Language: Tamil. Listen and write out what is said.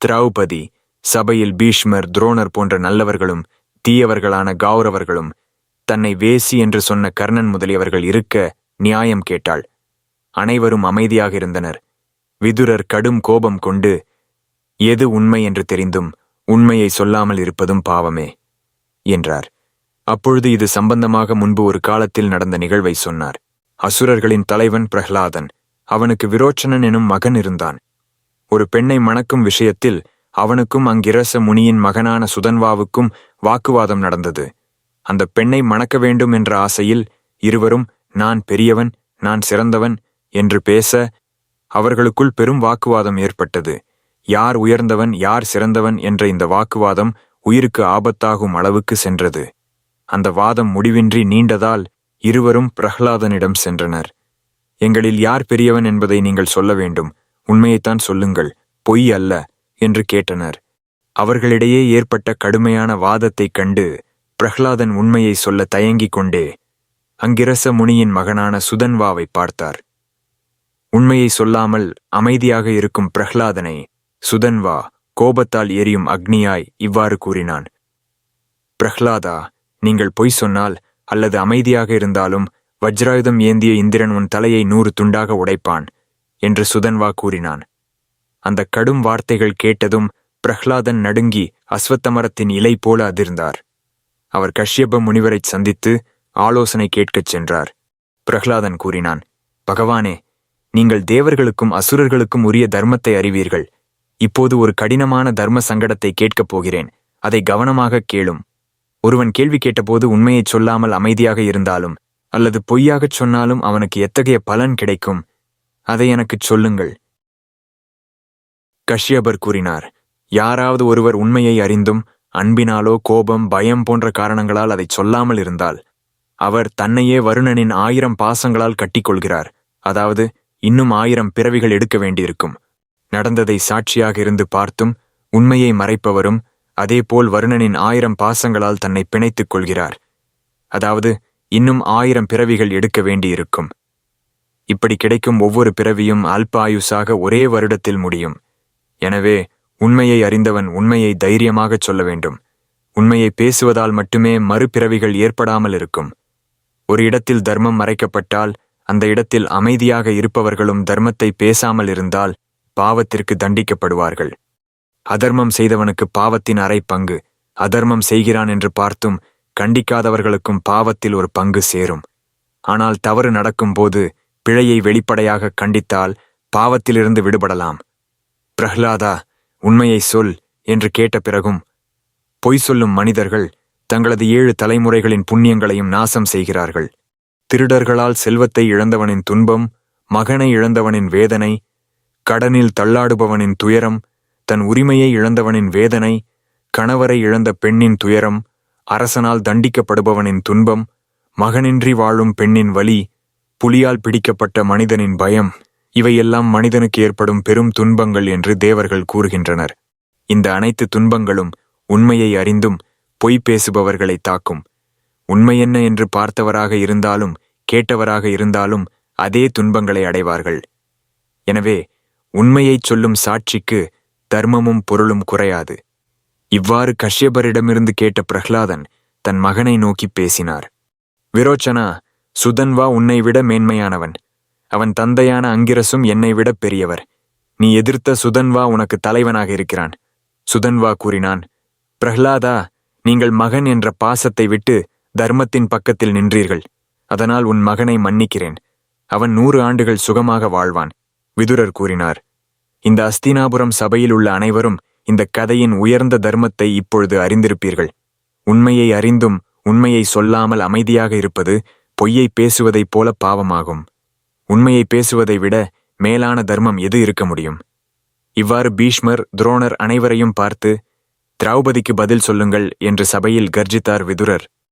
திரௌபதி சபையில் பீஷ்மர் துரோணர் போன்ற நல்லவர்களும் தீயவர்களான கௌரவர்களும் தன்னை வேசி என்று சொன்ன கர்ணன் முதலியவர்கள் இருக்க நியாயம் கேட்டாள். அனைவரும் அமைதியாக இருந்தனர். விதுரர் கடும் கோபம் கொண்டு எது உண்மை என்று தெரிந்தும் உண்மையை சொல்லாமல் இருப்பதும் பாவமே என்றார். அப்பொழுது இது சம்பந்தமாக முன்பு ஒரு காலத்தில் நடந்த நிகழ்வை சொன்னார். அசுரர்களின் தலைவன் பிரஹ்லாதன் அவனுக்கு விரோச்சனன் எனும் மகன் இருந்தான். ஒரு பெண்ணை மணக்கும் விஷயத்தில் அவனுக்கும் அங்கிரச முனியின் மகனான சுதன்வாவுக்கும் வாக்குவாதம் நடந்தது. அந்த பெண்ணை மணக்க வேண்டும் என்ற ஆசையில் இருவரும் நான் பெரியவன் நான் சிறந்தவன் என்று பேச அவர்களுக்குள் பெரும் வாக்குவாதம் ஏற்பட்டது. யார் உயர்ந்தவன் யார் சிறந்தவன் என்ற இந்த வாக்குவாதம் உயிருக்கு ஆபத்தாகும் அளவுக்கு சென்றது. அந்த வாதம் முடிவின்றி நீண்டதால் இருவரும் பிரஹ்லாதனிடம் சென்றனர். எங்களில் யார் பெரியவன் என்பதை நீங்கள் சொல்ல வேண்டும். உண்மையைத்தான் சொல்லுங்கள் பொய் அல்ல என்று கேட்டனர். அவர்களிடையே ஏற்பட்ட கடுமையான வாதத்தைக் கண்டு பிரஹ்லாதன் உண்மையை சொல்ல தயங்கிக் கொண்டே அங்கிரச முனியின் மகனான சுதன்வாவை பார்த்தார். உண்மையை சொல்லாமல் அமைதியாக இருக்கும் பிரஹ்லாதனை சுதன்வா கோபத்தால் எரியும் அக்னியாய் இவ்வாறு கூறினான். பிரஹ்லாதா நீங்கள் பொய் சொன்னால் அல்லது அமைதியாக இருந்தாலும் வஜ்ராயுதம் ஏந்திய இந்திரன் உன் தலையை நூறு துண்டாக உடைப்பான். என்று சுதன்வா கூறினான். அந்த கடும் வார்த்தைகள் கேட்டதும் பிரஹ்லாதன் நடுங்கி அஸ்வத்தமரத்தின் இலை போல அதிர்ந்தார். அவர் கஷ்யப முனிவரைச் சந்தித்து ஆலோசனை கேட்கச் சென்றார். பிரஹ்லாதன் கூறினான் பகவானே நீங்கள் தேவர்களுக்கும் அசுரர்களுக்கும் உரிய தர்மத்தை அறிவீர்கள். இப்போது ஒரு கடினமான தர்ம சங்கடத்தை கேட்கப் போகிறேன். அதை கவனமாக கேளும். ஒருவன் கேள்வி கேட்டபோது உண்மையைச் சொல்லாமல் அமைதியாக இருந்தாலும் அல்லது பொய்யாகச் சொன்னாலும் அவனுக்கு எத்தகைய பலன் கிடைக்கும்? அதை எனக்குச் சொல்லுங்கள். கஷ்யபர் கூறினார் யாராவது ஒருவர் உண்மையை அறிந்தும் அன்பினாலோ கோபம் பயம் போன்ற காரணங்களால் அதைச் சொல்லாமல் இருந்தால் அவர் தன்னையே வருணனின் ஆயிரம் பாசங்களால் கட்டிக்கொள்கிறார். அதாவது இன்னும் ஆயிரம் பிறவிகள் எடுக்க வேண்டியிருக்கும். நடந்ததை சாட்சியாக இருந்து பார்த்தும் உண்மையை மறைப்பவரும் அதேபோல் வருணனின் ஆயிரம் பாசங்களால் தன்னை பிணைத்துக் கொள்கிறார். அதாவது இன்னும் ஆயிரம் பிறவிகள் எடுக்க வேண்டியிருக்கும். இப்படி கிடைக்கும் ஒவ்வொரு பிறவியும் அல்பாயுசாக ஒரே வருடத்தில் முடியும். எனவே உண்மையை அறிந்தவன் உண்மையை தைரியமாகச் சொல்ல வேண்டும். உண்மையை பேசுவதால் மட்டுமே மறுபிறவிகள் ஏற்படாமல் இருக்கும். ஒரு இடத்தில் தர்மம் மறைக்கப்பட்டால் அந்த இடத்தில் அமைதியாக இருப்பவர்களும் தர்மத்தை பேசாமல் இருந்தால் பாவத்திற்கு தண்டிக்கப்படுவார்கள். அதர்மம் செய்தவனுக்கு பாவத்தின் அரை பங்கு அதர்மம் செய்கிறான் என்று பார்த்தும் கண்டிக்காதவர்களுக்கும் பாவத்தில் ஒரு பங்கு சேரும். ஆனால் தவறு நடக்கும்போது பிழையை வெளிப்படையாக கண்டித்தால் பாவத்திலிருந்து விடுபடலாம். பிரஹ்லாதா உண்மையை சொல் என்று கேட்ட பிறகும் பொய் சொல்லும் மனிதர்கள் தங்களது ஏழு தலைமுறைகளின் புண்ணியங்களையும் நாசம் செய்கிறார்கள். திருடர்களால் செல்வத்தை இழந்தவனின் துன்பம் மகனை இழந்தவனின் வேதனை கடனில் தள்ளாடுபவனின் துயரம் தன் உரிமையை இழந்தவனின் வேதனை கணவரை இழந்த பெண்ணின் துயரம் அரசனால் தண்டிக்கப்படுபவனின் துன்பம் மகனின்றி வாழும் பெண்ணின் வலி புலியால் பிடிக்கப்பட்ட மனிதனின் பயம் இவையெல்லாம் மனிதனுக்கு ஏற்படும் பெரும் துன்பங்கள் என்று தேவர்கள் கூறுகின்றனர். இந்த அனைத்து துன்பங்களும் உண்மையை அறிந்தும் பொய் பேசுபவர்களை தாக்கும். உண்மை என்ன என்று பார்த்தவராக இருந்தாலும் கேட்டவராக இருந்தாலும் அதே துன்பங்களை அடைவார்கள். எனவே உண்மையைச் சொல்லும் சாட்சிக்கு தர்மமும் பொருளும் குறையாது. இவ்வாறு கஷ்யபரிடமிருந்து கேட்ட பிரஹ்லாதன் தன் மகனை நோக்கி பேசினார். விரோச்சனா சுதன்வா உன்னை விட மேன்மையானவன். அவன் தந்தையான அங்கிரசும் என்னை விட பெரியவர். நீ எதிர்த்த சுதன்வா உனக்கு தலைவனாக இருக்கிறான். சுதன்வா கூறினான் பிரஹ்லாதா நீங்கள் மகன் என்ற பாசத்தை விட்டு தர்மத்தின் பக்கத்தில் நின்றீர்கள். அதனால் உன் மகனை மன்னிக்கிறேன். அவன் நூறு ஆண்டுகள் சுகமாக வாழ்வான். விதுரர் கூறினார் இந்த அஸ்தினாபுரம் சபையில் உள்ள அனைவரும் இந்த கதையின் உயர்ந்த தர்மத்தை இப்பொழுது அறிந்திருப்பீர்கள். உண்மையை அறிந்தும் உண்மையை சொல்லாமல் அமைதியாக இருப்பது பொய்யை பேசுவதைப் போல பாவமாகும். உண்மையை பேசுவதை விட மேலான தர்மம் எது இருக்க முடியும்? இவ்வாறு பீஷ்மர் துரோணர் அனைவரையும் பார்த்து திரௌபதிக்கு பதில் சொல்லுங்கள் என்று சபையில் கர்ஜித்தார் விதுரர்.